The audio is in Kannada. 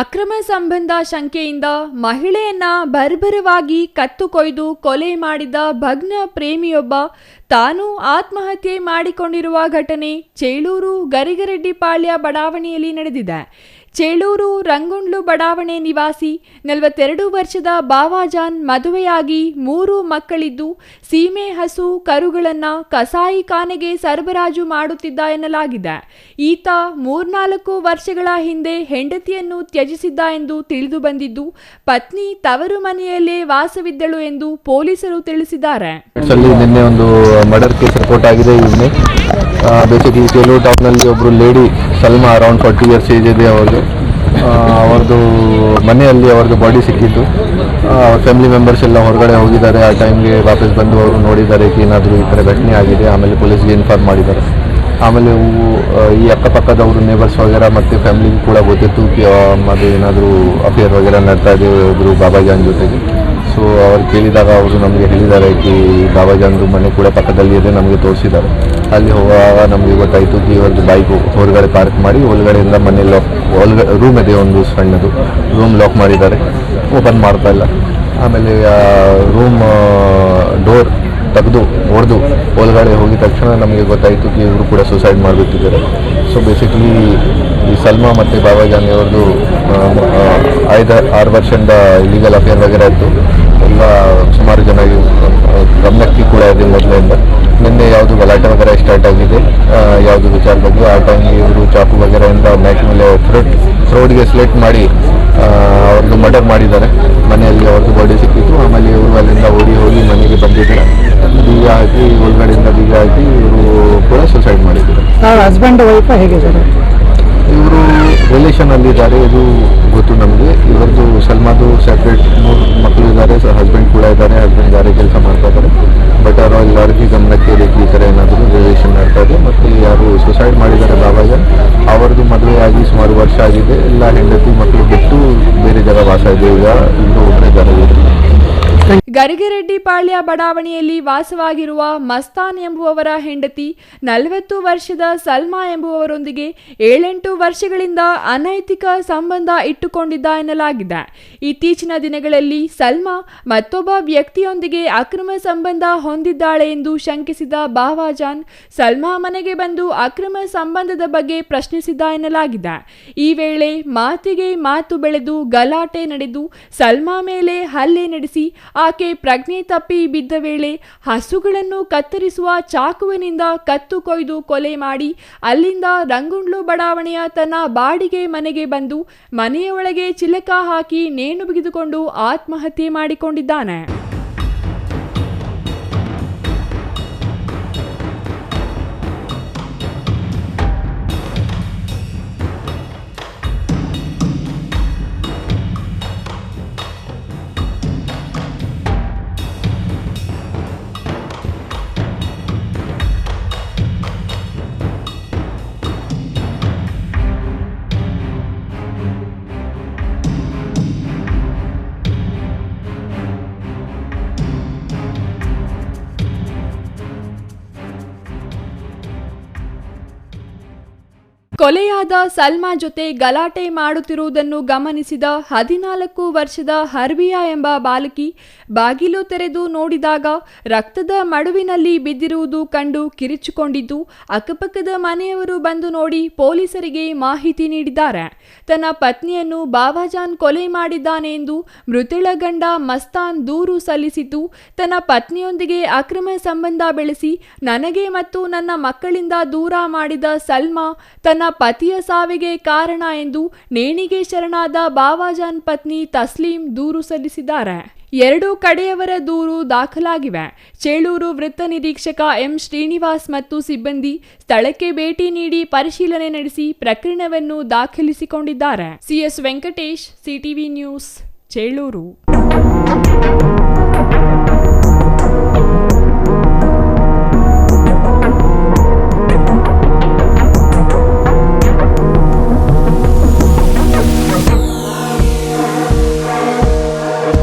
ಅಕ್ರಮ ಸಂಬಂಧ ಶಂಕೆಯಿಂದ ಮಹಿಳೆಯನ್ನ ಬರ್ಬರವಾಗಿ ಕತ್ತು ಕೊಯ್ದು ಕೊಲೆ ಮಾಡಿದ ಭಗ್ನ ಪ್ರೇಮಿಯೊಬ್ಬ ತಾನು ಆತ್ಮಹತ್ಯೆ ಮಾಡಿಕೊಂಡಿರುವ ಘಟನೆ ಚೇಳೂರು ಗರಿಗರೆಡ್ಡಿಪಾಳ್ಯ ಬಡಾವಣೆಯಲ್ಲಿ ನಡೆದಿದೆ. ಚೇಳೂರು ರಂಗುಂಡ್ಲು ಬಡಾವಣೆ ನಿವಾಸಿ, ನಲವತ್ತೆರಡು ವರ್ಷದ ಬಾವಾಜಾನ್ ಮದುವೆಯಾಗಿ ಮೂರು ಮಕ್ಕಳಿದ್ದು, ಸೀಮೆ ಹಸು ಕರುಗಳನ್ನ ಕಸಾಯಿ ಖಾನೆಗೆ ಸರಬರಾಜು ಮಾಡುತ್ತಿದ್ದ ಎನ್ನಲಾಗಿದೆ. ಈತ ಮೂರ್ನಾಲ್ಕು ವರ್ಷಗಳ ಹಿಂದೆ ಹೆಂಡತಿಯನ್ನು ತ್ಯಜಿಸಿದ್ದ ಎಂದು ತಿಳಿದು ಬಂದಿದ್ದು, ಪತ್ನಿ ತವರು ಮನೆಯಲ್ಲೇ ವಾಸವಿದ್ದಳು ಎಂದು ಪೊಲೀಸರು ತಿಳಿಸಿದ್ದಾರೆ. ಬೇಸಿಕಲಿ ಕೆಲವು ಟೌನಲ್ಲಿ ಒಬ್ಬರು lady Salma around forty years age ಇದೆ ಅವ್ರದ್ದು. ಅವ್ರದ್ದು ಮನೆಯಲ್ಲಿ ಅವ್ರದ್ದು ಬಾಡಿ ಸಿಕ್ಕಿತ್ತು ಅವ್ರ ಫ್ಯಾಮಿಲಿ ಮೆಂಬರ್ಸ್ ಎಲ್ಲ ಹೊರಗಡೆ ಹೋಗಿದ್ದಾರೆ. ಆ ಟೈಮ್ಗೆ ವಾಪಸ್ ಬಂದು ಅವರು ನೋಡಿದ್ದಾರೆ ಏನಾದರೂ ಈ ಥರ ಘಟನೆ ಆಗಿದೆ. ಆಮೇಲೆ ಪೊಲೀಸ್ಗೆ ಇನ್ಫಾರ್ಮ್ ಮಾಡಿದ್ದಾರೆ. ಆಮೇಲೆ ಈ ಅಕ್ಕಪಕ್ಕದವರು ನೇಬರ್ಸ್ ವಗೇರ ಮತ್ತು ಫ್ಯಾಮಿಲಿಗೂ ಕೂಡ ಗೊತ್ತಿತ್ತು. ಅದು ಏನಾದರೂ ಅಫೇರ್ ವಗೇರ ನಡ್ತಾ ಇದೆ ಒಬ್ಬರು ಬಾಬಾಜಾನ್ ಜೊತೆಗೆ. ಸೊ ಅವ್ರು ಕೇಳಿದಾಗ ಅವರು ನಮಗೆ ಹೇಳಿದ್ದಾರೆ ಕಿ ಬಾಬಾಜಾನ್ದು ಮನೆ ಕೂಡ ಪಕ್ಕದಲ್ಲಿ ಇದೆ ನಮಗೆ ತೋರಿಸಿದ್ದಾರೆ. ಅಲ್ಲಿ ಹೋಗುವಾಗ ನಮಗೆ ಗೊತ್ತಾಯಿತು ಕಿ ಒಂದು ಬೈಕು ಹೊರಗಡೆ ಪಾರ್ಕ್ ಮಾಡಿ ಒಳಗಡೆಯಿಂದ ಮನೆ ಲಾಕ್ ಒಳಗಡೆ ರೂಮ್ ಇದೆ ಒಂದು ಸಣ್ಣದು. ರೂಮ್ ಲಾಕ್ ಮಾಡಿದ್ದಾರೆ. ಓಪನ್ ಮಾಡ್ತಾ ಇಲ್ಲ. ಆಮೇಲೆ ಹೊಡೆದು ಒಳಗಡೆ ಹೋಗಿದ ತಕ್ಷಣ ನಮಗೆ ಗೊತ್ತಾಯಿತು ಕಿ ಇವರು ಕೂಡ ಸುಸೈಡ್ ಮಾಡಿಬಿಟ್ಟಿದ್ದಾರೆ. ಸೊ ಬೇಸಿಕ್ಲಿ ಈ ಸಲ್ಮಾ ಮತ್ತು ಬಾಬಾ ಜಾನಿ ಅವ್ರದ್ದು ಐದು, ಆರು ವರ್ಷದಿಂದ ಇಲ್ಲಿಗಲ್ ಅಫೇರ್ ವಗೇರೆ ಇತ್ತು ಎಲ್ಲ ಸುಮಾರು ಜನ ಗಮನಕ್ಕೆ ಕೂಡ ಇದೆ ಮೊದಲಿಂದ. ನಿನ್ನೆ ಯಾವುದು ಗಲಾಟೆ ವಗೇರೆ ಸ್ಟಾರ್ಟ್ ಆಗಿದೆ ಯಾವುದು ವಿಚಾರ ಬಗ್ಗೆ, ಆ ಟೈಮ್ಗೆ ಇವರು ಚಾಕು ವಗೇರೆಯಿಂದ ಮ್ಯಾಕ್ ಮೇಲೆ ಥ್ರೋಟ್ ಥ್ರೋಟ್ಗೆ ಸೆಲೆಕ್ಟ್ ಮಾಡಿ ಅವ್ರದ್ದು ಮರ್ಡರ್ ಮಾಡಿದ್ದಾರೆ. ಮನೆಯಲ್ಲಿ ಅವ್ರದ್ದು ಬಾಡಿ ಸಿಕ್ಕಿತ್ತು, ಆಮೇಲೆ ಇವರು ಅಲ್ಲಿಂದ ಓಡಿ ಹೋಗಿ ಮನೆಗೆ ಬಂದಿದ್ದಾರೆ. ಬೀಗ ಹಾಕಿ ಒಳಗಡೆಯಿಂದ ಬೀಗ ಹಾಕಿ ಇವರು ಕೂಡ ಸುಸೈಡ್ ಮಾಡಿದ್ದಾರೆ. ಹಸ್ಬೆಂಡ್ ವೈಫ್ ಹೇಗೆ ಸರ್? ಇವರು ರಿಲೇಷನ್ ಅಲ್ಲಿದ್ದಾರೆ ಇದು ಗೊತ್ತು ನಮಗೆ. ಇವ್ರದ್ದು ಸಲ್ಮಾದು ಸೆಪ್ರೇಟ್ ಮೂರು ಮಕ್ಕಳು ಇದ್ದಾರೆ ಹಸ್ಬೆಂಡ್ ಕೂಡ ಇದ್ದಾರೆ ಹಸ್ಬೆಂಡ್ ಯಾರೇ ಕೆಲಸ ಮಾಡ್ತಾ ಇದ್ದಾರೆ. ಬಟ್ ಅವರು ಎಲ್ಲರಿಗೂ ಗಮನಕ್ಕೆ ಈ ಥರ ಏನಾದರೂ ರಿಲೇಷನ್ ಮಾಡ್ತಾ ಇದೆ. ಮತ್ತು ಯಾರು ಸುಸೈಡ್ ಮಾಡಿದ್ದಾರೆ ಬಾಬಾಜ ಅವ್ರದ್ದು ಮದುವೆ ಆಗಿ ಸುಮಾರು ವರ್ಷ ಆಗಿದೆ. ಎಲ್ಲ ಹೆಂಡತಿ ಮಕ್ಕಳು ಬಿಟ್ಟು ಬೇರೆ ಜನ ವಾಸ ಇದೆ ಈಗ ಇನ್ನೂ ಒಬ್ಬರೇ ಇದ್ದಾರೆ. ಗರಿಗೆರೆಡ್ಡಿಪಾಳ್ಯ ಬಡಾವಣೆಯಲ್ಲಿ ವಾಸವಾಗಿರುವ ಮಸ್ತಾನ್ ಎಂಬುವವರ ಹೆಂಡತಿ, ನಲವತ್ತು ವರ್ಷದ ಸಲ್ಮಾ ಎಂಬುವವರೊಂದಿಗೆ ಏಳೆಂಟು ವರ್ಷಗಳಿಂದ ಅನೈತಿಕ ಸಂಬಂಧ ಇಟ್ಟುಕೊಂಡಿದ್ದ ಎನ್ನಲಾಗಿದೆ. ಇತ್ತೀಚಿನ ದಿನಗಳಲ್ಲಿ ಸಲ್ಮಾ ಮತ್ತೊಬ್ಬ ವ್ಯಕ್ತಿಯೊಂದಿಗೆ ಅಕ್ರಮ ಸಂಬಂಧ ಹೊಂದಿದ್ದಾಳೆ ಎಂದು ಶಂಕಿಸಿದ ಬಾವಾಜಾನ್ ಸಲ್ಮಾ ಮನೆಗೆ ಬಂದು ಅಕ್ರಮ ಸಂಬಂಧದ ಬಗ್ಗೆ ಪ್ರಶ್ನಿಸಿದ್ದ ಎನ್ನಲಾಗಿದೆ. ಈ ವೇಳೆ ಮಾತಿಗೆ ಮಾತು ಬೆಳೆದು ಗಲಾಟೆ ನಡೆದು ಸಲ್ಮಾ ಮೇಲೆ ಹಲ್ಲೆ ನಡೆಸಿ ಆಕೆ ಪ್ರಜ್ಞೆ ತಪ್ಪಿ ಬಿದ್ದ ವೇಳೆ ಹಸುಗಳನ್ನು ಕತ್ತರಿಸುವ ಚಾಕುವಿನಿಂದ ಕತ್ತು ಕೊಯ್ದು ಕೊಲೆ ಮಾಡಿ ಅಲ್ಲಿಂದ ರಂಗುಂಡ್ಲು ಬಡಾವಣೆಯ ತನ್ನ ಬಾಡಿಗೆ ಮನೆಗೆ ಬಂದು ಮನೆಯ ಒಳಗೆ ಚಿಲಕ ಹಾಕಿ ನೇಣು ಬಿಗಿದುಕೊಂಡು ಆತ್ಮಹತ್ಯೆ ಮಾಡಿಕೊಂಡಿದ್ದಾನೆ. ಕೊಲೆಯಾದ ಸಲ್ಮಾ ಜೊತೆ ಗಲಾಟೆ ಮಾಡುತ್ತಿರುವುದನ್ನು ಗಮನಿಸಿದ ಹದಿನಾಲ್ಕು ವರ್ಷದ ಹರ್ಬಿಯಾ ಎಂಬ ಬಾಲಕಿ ಬಾಗಿಲು ತೆರೆದು ನೋಡಿದಾಗ ರಕ್ತದ ಮಡುವಿನಲ್ಲಿ ಬಿದ್ದಿರುವುದು ಕಂಡು ಕಿರಿಚಿಕೊಂಡಿದ್ದು, ಅಕ್ಕಪಕ್ಕದ ಮನೆಯವರು ಬಂದು ನೋಡಿ ಪೊಲೀಸರಿಗೆ ಮಾಹಿತಿ ನೀಡಿದ್ದಾರೆ. ತನ್ನ ಪತ್ನಿಯನ್ನು ಬಾಬಾಜಾನ್ ಕೊಲೆ ಮಾಡಿದ್ದಾನೆ ಎಂದು ಮೃತಳ ಗಂಡ ಮಸ್ತಾನ್ ದೂರು ಸಲ್ಲಿಸಿದ್ದು, ತನ್ನ ಪತ್ನಿಯೊಂದಿಗೆ ಅಕ್ರಮ ಸಂಬಂಧ ಬೆಳೆಸಿ, ನನಗೆ ಮತ್ತು ನನ್ನ ಮಕ್ಕಳಿಂದ ದೂರ ಮಾಡಿದ ಸಲ್ಮಾ ತನ್ನ ಪತಿಯ ಸಾವಿಗೆ ಕಾರಣ ಎಂದು ನೇಣಿಗೆ ಶರಣಾದ ಬಾವಾಜಾನ್ ಪತ್ನಿ ತಸ್ಲೀಂ ದೂರು ಸಲ್ಲಿಸಿದ್ದಾರೆ. ಎರಡೂ ಕಡೆಯವರ ದೂರು ದಾಖಲಾಗಿವೆ. ಚೇಳೂರು ವೃತ್ತ ನಿರೀಕ್ಷಕ ಎಂ ಶ್ರೀನಿವಾಸ್ ಮತ್ತು ಸಿಬ್ಬಂದಿ ಸ್ಥಳಕ್ಕೆ ಭೇಟಿ ನೀಡಿ ಪರಿಶೀಲನೆ ನಡೆಸಿ ಪ್ರಕರಣವನ್ನು ದಾಖಲಿಸಿಕೊಂಡಿದ್ದಾರೆ. CS Venkatesh CTV news, Chelur.